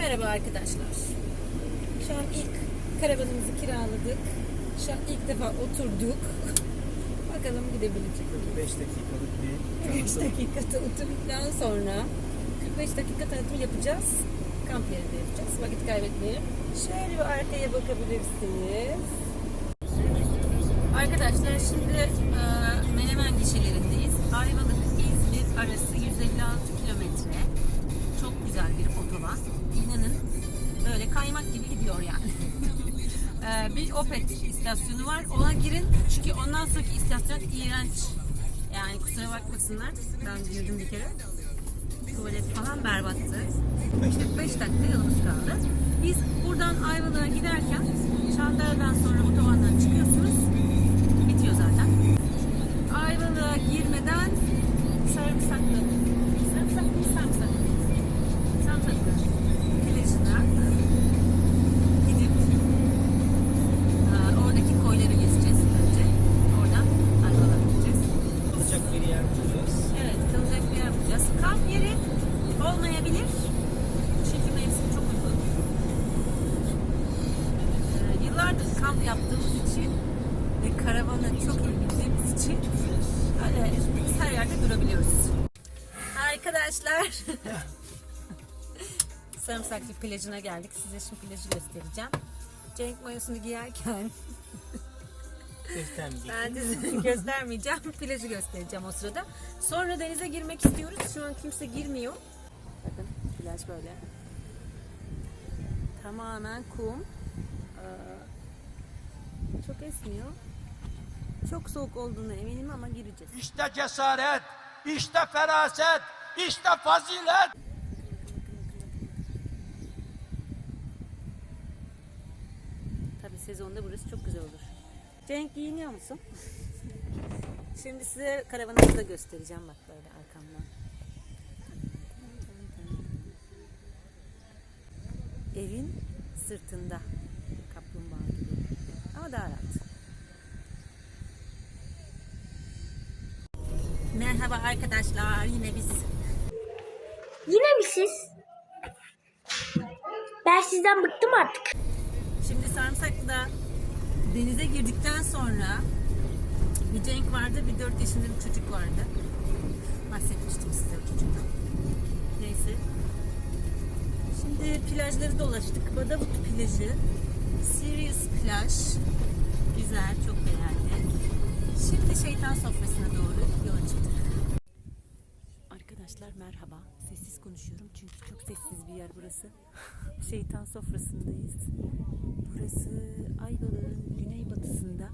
Merhaba arkadaşlar. Şu an ilk karavanımızı kiraladık. Şu an ilk defa oturduk. Bakalım gidebilecek miyiz? 5 dakikalık bir 45 dakikada oturduktan sonra 45 dakika tanıtım yapacağız. Kamp yerinde yapacağız. Vakit kaybetmeyelim. Şöyle bir arkaya bakabilirsiniz. Arkadaşlar şimdi e, Menemen gişelerindeyiz. E, bir Opet istasyonu var. Ona girin. Çünkü ondan sonraki istasyon iğrenç. Yani kusura bakmasınlar. Ben girdim bir kere. Tuvalet falan berbattı. İşte 5 dakika yolumuz kaldı. Biz buradan Ayvalık'a giderken Çandara'dan sonra otobandan için ve karavana çok iyi bildiğimiz için öyle her yerde durabiliyoruz. Arkadaşlar. Sarımsaklı plajına geldik. Size şimdi plajı göstereceğim. Cenk mayosunu giyerken ben de size göstermeyeceğim. Plajı göstereceğim o sırada. Sonra denize girmek istiyoruz. Şu an kimse girmiyor. Bakın plaj böyle. Tamamen kum. Ee, çok esmiyor. Çok soğuk olduğunu eminim ama gireceğiz. İşte cesaret, işte feraset, işte fazilet. Tabii sezonda burası çok güzel olur. Cenk giyiniyor musun? Şimdi size karavanımızı da göstereceğim bak böyle arkamdan. Evin sırtında kaplumbağa. Ama daha rahat. Merhaba arkadaşlar. Yine biz Yine mi siz? Ben sizden bıktım artık. Şimdi Sarımsaklı'da denize girdikten sonra bir Cenk vardı, bir 4 yaşında bir çocuk vardı. Bahsetmiştim size o çocuktan. Neyse. Şimdi plajları dolaştık. Badavut plajı, plaj. Güzel, çok beğendim. Şimdi şeytan sofrasına doğru yola çıktık. Arkadaşlar merhaba. Sessiz konuşuyorum çünkü çok sessiz bir yer burası. Şeytan sofrasındayız. Burası Ayvalık'ın güneybatısında.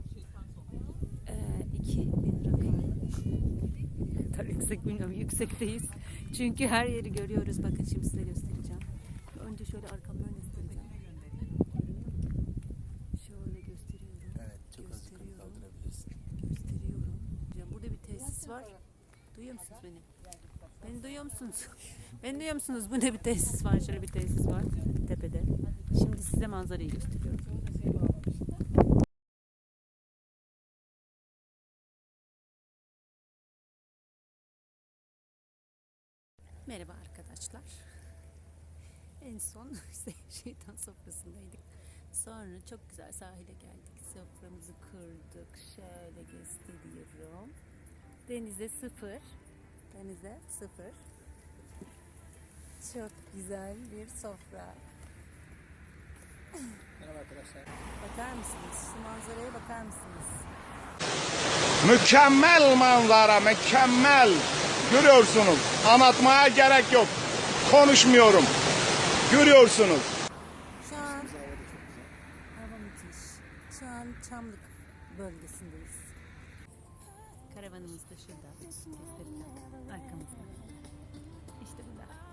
Ee, 2000 rakamlı. kadar yüksek bilmiyorum. Yüksekteyiz. Çünkü her yeri görüyoruz. Bakın şimdi size göstereceğim. Önce şöyle arkamdan göstereceğim. Şöyle gösteriyorum. Evet, çok az yukarı Gösteriyorum. kaldırabilirsin. Gösteriyorum. Ya burada bir tesis var. Duyuyor musunuz beni? Beni duyuyor musunuz? beni duyuyor musunuz? Bu ne bir tesis var? Şöyle bir tesis var tepede. Şimdi size manzarayı gösteriyorum. Merhaba arkadaşlar. En son şeytan sofrasındaydık. Sonra çok güzel sahile geldik. Soframızı kırdık. Şöyle gösteriyorum. Denize sıfır. Denize sıfır. Çok güzel bir sofra. Merhaba arkadaşlar. Bakar mısınız? Şu manzaraya bakar mısınız? Mükemmel manzara, mükemmel. Görüyorsunuz. Anlatmaya gerek yok. Konuşmuyorum. Görüyorsunuz. Şu an hava müthiş. Şu an Çamlık bölgesindeyiz. Karavanımız da şurada. Arkamızda. İşte burada.